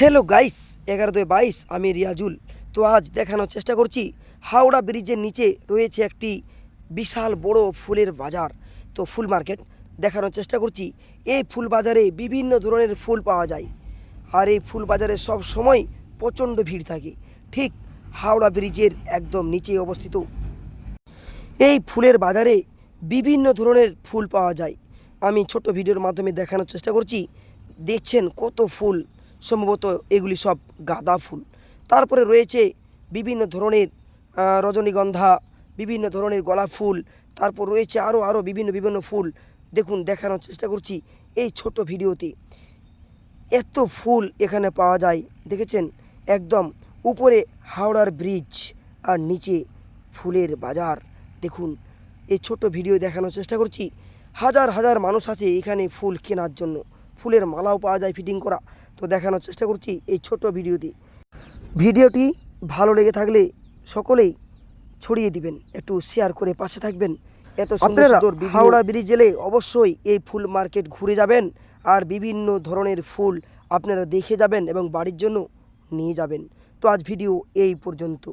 Hello guys এগারো দুই বাইশ, আমি রিয়াজুল। তো আজ দেখানোর চেষ্টা করছি, হাওড়া ব্রিজের নিচে রয়েছে একটি বিশাল বড় ফুলের বাজার। তো ফুল মার্কেট, দেখানোর চেষ্টা করছি, এই ফুল বাজারে বিভিন্ন ধরনের ফুল পাওয়া যায়। আর এই ফুল বাজারে সব সময় প্রচণ্ড ভিড় থাকে। ঠিক হাওড়া ব্রিজের একদম নিচে অবস্থিত। এই ফুলের বাজারে বিভিন্ন ধরনের ফুল পাওয়া যায়। আমি ছোট ভিডিওর মাধ্যমে দেখানোর চেষ্টা করছি, দেখছেন কত ফুল। সম্ভবত এগুলি সব গাঁদা ফুল। তারপরে রয়েছে বিভিন্ন ধরনের রজনীগন্ধা, বিভিন্ন ধরনের গোলাপ ফুল, তারপর রয়েছে আরও আরও বিভিন্ন বিভিন্ন ফুল। দেখুন, দেখানোর চেষ্টা করছি এই ছোট ভিডিওতে। এত ফুল এখানে পাওয়া যায়, দেখেছেন? একদম উপরে হাওড়ার ব্রিজ আর নিচে ফুলের বাজার। দেখুন, এই ছোট ভিডিও দেখানোর চেষ্টা করছি। হাজার হাজার মানুষ আছে এখানে ফুল কেনার জন্য। ফুলের মালাও পাওয়া যায় ফিটিং করা। তো দেখানোর চেষ্টা করছি এই ছোট ভিডিওটি। ভিডিওটি ভালো লেগে থাকলে সকলেই ছড়িয়ে দিবেন একটু শেয়ার করে পাশে থাকবেন। এত সুন্দর হাওড়া ব্রিজ জেলে অবশ্যই এই ফুল মার্কেট ঘুরে যাবেন আর বিভিন্ন ধরনের ফুল আপনারা দেখে যাবেন এবং বাড়ির জন্য নিয়ে যাবেন। তো আজ ভিডিও এই পর্যন্ত।